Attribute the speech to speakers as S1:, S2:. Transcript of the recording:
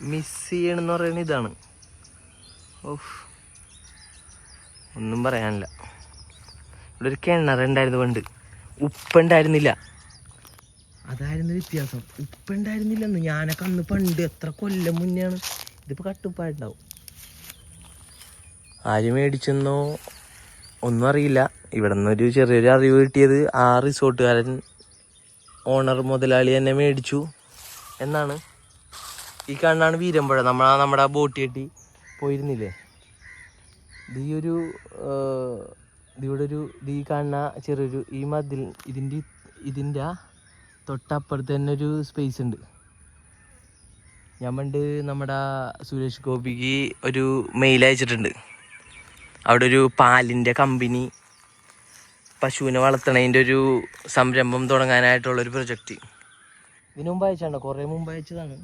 S1: Miss ചെയ്യണമെന്ന് പറയുന്നത് ഇതാണ്. ഓഫ് ഒന്നും പറയാനില്ല. ഇവിടെ ഒരു കിണറുണ്ടായിരുന്നു പണ്ട്. ഉപ്പുണ്ടായിരുന്നില്ല അതായിരുന്നു വ്യത്യാസം. ഉപ്പുണ്ടായിരുന്നില്ലെന്ന് ഞാനൊക്കെ അന്ന് പണ്ട് എത്ര കൊല്ലം മുന്നെയാണ് ഇതിപ്പോൾ കട്ടുപ്പായിട്ടുണ്ടാവും ആര് മേടിച്ചെന്നോ ഒന്നും അറിയില്ല. ഇവിടെ നിന്നൊരു ചെറിയൊരു അറിവ് കിട്ടിയത് ആ റിസോർട്ടുകാരൻ ഓണർ മുതലാളി എന്നെ മേടിച്ചു എന്നാണ്. ഈ കണ്ണാണ് വീരമ്പുഴ നമ്മൾ നമ്മുടെ ബോട്ട് കെട്ടി പോയിരുന്നില്ലേ? ഈ ഒരു ഇവിടെ ഒരു ഈ കാണുന്ന ചെറിയൊരു ഈ മതിൽ ഇതിന്റെ ഇതിന്റെ തൊട്ടപ്പുറത്ത് തന്നെ ഒരു സ്പേസ് ഉണ്ട്. ഞാൻ പണ്ട് നമ്മുടെ സുരേഷ് ഗോപിക്ക് ഒരു മെയിൽ അയച്ചിട്ടുണ്ട്. അവിടെ ഒരു പാലിന്റെ കമ്പനി പശുവിനെ വളർത്തണതിന്റെ ഒരു സംരംഭം തുടങ്ങാനായിട്ടുള്ളൊരു പ്രൊജക്റ്റ് ഇതിനു മുമ്പ് അയച്ചാണ്ടോ? കുറേ മുമ്പ് അയച്ചതാണ്.